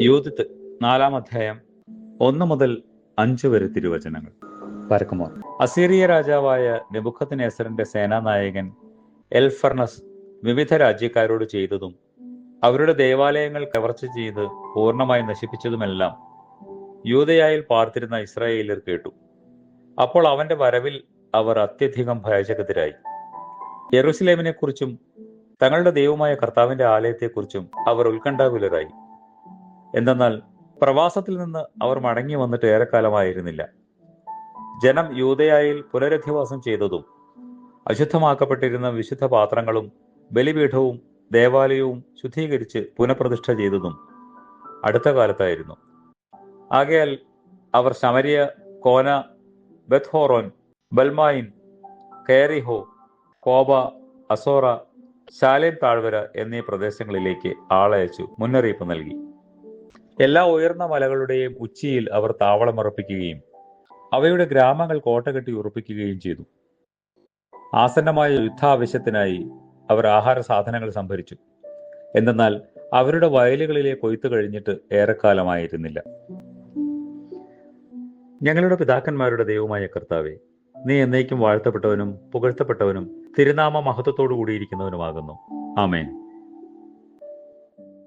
Judith നാലാം അധ്യായം ഒന്ന് മുതൽ അഞ്ച് വരെ തിരുവചനങ്ങൾ. പരക്കുമോ? അസീറിയ രാജാവായ നെബുഖദ്നേസറിന്റെ സേനാനായകൻ എൽഫർണസ് വിവിധ രാജ്യക്കാരോട് ചെയ്തതും അവരുടെ ദേവാലയങ്ങൾ കവർച്ച ചെയ്ത് പൂർണമായി നശിപ്പിച്ചതുമെല്ലാം യൂതയായിൽ പാർത്തിരുന്ന ഇസ്രായേലിയർ കേട്ടു. അപ്പോൾ അവന്റെ വരവിൽ അവർ അത്യധികം ഭയചകിതരായി. യെറുസലേമിനെക്കുറിച്ചും തങ്ങളുടെ ദൈവമായ കർത്താവിന്റെ ആലയത്തെക്കുറിച്ചും അവർ ഉത്കണ്ഠാകുലരായി. എന്തെന്നാൽ പ്രവാസത്തിൽ നിന്ന് അവർ മടങ്ങി വന്നിട്ട് ഏറെക്കാലമായിരുന്നില്ല. ജനം യൂതയായിൽ പുനരധിവാസം ചെയ്തതും അശുദ്ധമാക്കപ്പെട്ടിരുന്ന വിശുദ്ധ പാത്രങ്ങളും ബലിപീഠവും ദേവാലയവും ശുദ്ധീകരിച്ച് പുനഃപ്രതിഷ്ഠ ചെയ്തതും അടുത്ത കാലത്തായിരുന്നു. ആകയാൽ അവർ ശമരിയ കോന ബെത്ഹോറോൻ ബൽമായിൻ കയറിഹോ കോബ അസോറ ശാലേം താഴ്വര എന്നീ പ്രദേശങ്ങളിലേക്ക് ആളയച്ചു മുന്നറിയിപ്പ് നൽകി. എല്ലാ ഉയർന്ന മലകളുടെയും ഉച്ചിയിൽ അവർ താവളമർപ്പിക്കുകയും അവയുടെ ഗ്രാമങ്ങൾ കോട്ടകെട്ടി ഉറപ്പിക്കുകയും ചെയ്തു. ആസന്നമായ യുദ്ധാവശ്യത്തിനായി അവർ ആഹാര സാധനങ്ങൾ സംഭരിച്ചു. എന്തെന്നാൽ അവരുടെ വയലുകളിലെ കൊയ്ത്ത് കഴിഞ്ഞിട്ട് ഏറെക്കാലമായിരുന്നില്ല. ഞങ്ങളുടെ പിതാക്കന്മാരുടെ ദൈവമായ കർത്താവെ നീ എന്നേക്കും വാഴ്ത്തപ്പെട്ടവനും പുകഴ്ത്തപ്പെട്ടവനും തിരുനാമ മഹത്വത്തോടു കൂടിയിരിക്കുന്നവനുമാകുന്നു ആമേൻ.